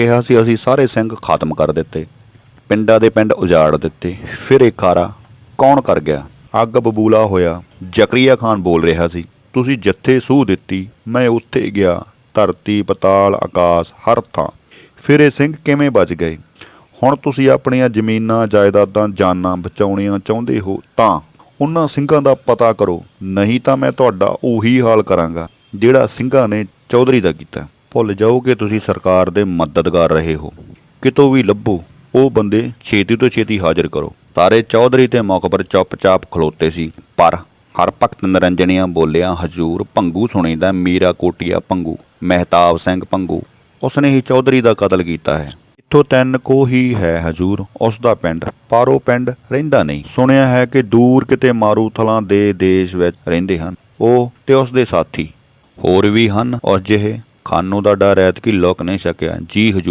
ਕਿਹਾ ਸੀ, ਅਸੀਂ ਸਾਰੇ ਸਿੰਘ ਖਤਮ ਕਰ ਦਿੱਤੇ। ਪਿੰਡਾਂ ਦੇ ਪਿੰਡ ਉਜਾੜ ਦਿੱਤੇ। ਫਿਰ ਇਹ ਕਾਰਾ ਕੌਣ ਕਰ ਗਿਆ? ਅੱਗ ਬਬੂਲਾ ਹੋਇਆ। ਜ਼ਕਰੀਆ ਖਾਨ ਬੋਲ ਰਿਹਾ ਸੀ, ਤੁਸੀਂ ਜਿੱਥੇ ਸੂਹ ਦਿੱਤੀ, ਮੈਂ ਉੱਥੇ ਗਿਆ। ਧਰਤੀ, ਪਤਾਲ, ਆਕਾਸ਼, ਹਰ ਥਾਂ। ਫਿਰ ਇਹ ਸਿੰਘ ਕਿਵੇਂ ਬਚ ਗਏ? ਹੁਣ ਤੁਸੀਂ ਆਪਣੀਆਂ ਜ਼ਮੀਨਾਂ, ਜਾਇਦਾਦਾਂ, ਜਾਨਾਂ ਬਚਾਉਣੀਆਂ ਚਾਹੁੰਦੇ ਹੋ ਤਾਂ ਉਹਨਾਂ ਸਿੰਘਾਂ ਦਾ ਪਤਾ ਕਰੋ। ਨਹੀਂ ਤਾਂ ਮੈਂ ਤੁਹਾਡਾ ਉਹੀ ਹਾਲ ਕਰਾਂਗਾ, ਜਿਹੜਾ ਸਿੰਘਾਂ ਨੇ ਚੌਧਰੀ ਦਾ ਕੀਤਾ। ਭੁੱਲ ਜਾਓ ਕਿ ਤੁਸੀਂ ਸਰਕਾਰ ਦੇ ਮਦਦਗਾਰ ਰਹੇ ਹੋ। ਕਿਤੋਂ ਵੀ ਲੱਭੋ, ਉਹ ਬੰਦੇ ਛੇਤੀ ਤੋਂ ਛੇਤੀ ਹਾਜ਼ਰ ਕਰੋ। ਸਾਰੇ ਚੌਧਰੀ ਤੇ ਮੌਕਬਰ ਚੁੱਪਚਾਪ ਖਲੋਤੇ ਸੀ, ਪਰ ਹਰ ਭਗਤ ਨਰੰਜਣੀਆਂ ਬੋਲਿਆ, ਹਜੂਰ ਭੰਗੂ ਸੁਣੀਦਾ, ਮੀਰਾ ਕੋਟੀਆ ਭੰਗੂ, ਮਹਿਤਾਬ ਸਿੰਘ ਭੰਗੂ। ਉਸਨੇ ਹੀ ਚੌਧਰੀ ਦਾ ਕਤਲ ਕੀਤਾ ਹੈ। ਇੱਥੋਂ ਤਿੰਨ ਕੋ ਹੀ ਹੈ ਹਜੂਰ, ਉਸ ਦਾ ਪਿੰਡ। ਪਰ ਉਹ ਪਿੰਡ ਰਹਿੰਦਾ ਨਹੀਂ। ਸੁਣਿਆ ਹੈ ਕਿ ਦੂਰ ਕਿਤੇ ਮਾਰੂਥਲਾਂ ਦੇ ਦੇਸ਼ ਵਿੱਚ ਰਹਿੰਦੇ ਹਨ। ਉਹ ਤੇ ਉਸ ਦੇ ਸਾਥੀ ਹੋਰ ਵੀ ਹਨ ਉਸ ਜਿਹੇ ਖਾਨੂ ਦਾ ਡਰ ਐਤ ਕੀ ਲੁਕ ਨਹੀਂ ਸਕਿਆ ਜੀ ਹਜੂਰ